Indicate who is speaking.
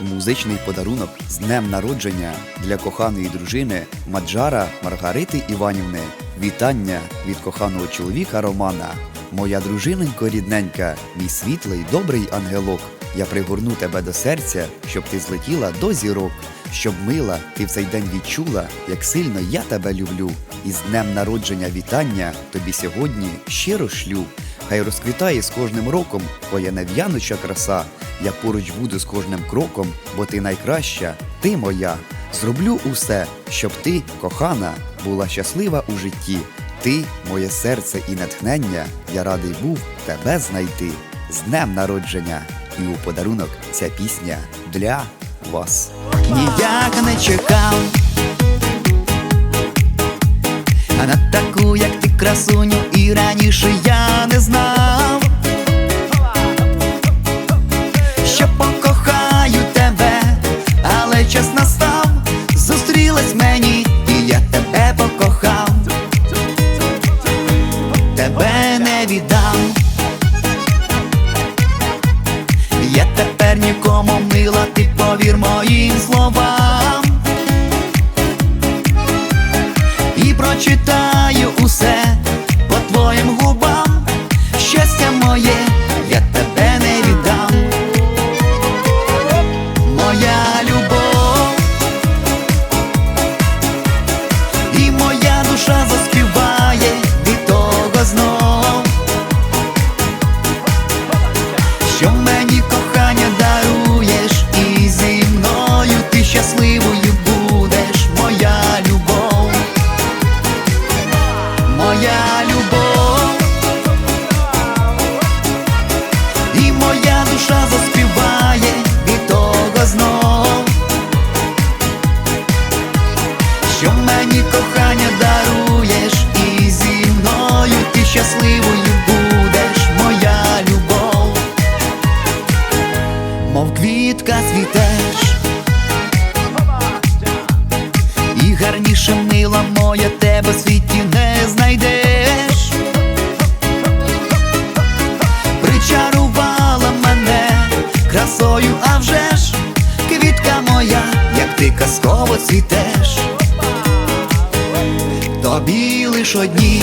Speaker 1: Музичний подарунок з днем народження для коханої дружини Маджара Маргарити Іванівни. Вітання від коханого чоловіка Романа. Моя дружиненько рідненька, мій світлий, добрий ангелок. Я пригорну тебе до серця, щоб ти злетіла до зірок, щоб мила ти в цей день відчула, як сильно я тебе люблю. І з днем народження вітання тобі сьогодні щиро шлю. Хай розквітає з кожним роком твоя нев'яноча краса. Я поруч буду з кожним кроком, бо ти найкраща, ти моя. Зроблю усе, щоб ти, кохана, була щаслива у житті. Ти, моє серце і натхнення, я радий був тебе знайти. З днем народження! І у подарунок ця пісня для вас. Ніяк не чекав, а на таку, як ти красуню, раніше я не знав, що покохаю тебе, але час настав, зустрілась мені, і я тебе покохав, тебе не віддам. Я тепер нікому мила, ти повір моїм словам І прочитаю моя любов, і моя душа заспіває від того знов, що мені кохання даруєш, і зі мною ти щасливою будеш, моя любов. Мов квітка цвітеш, і гарніше мила моя тебе світі не як теж. Тобі лиш одній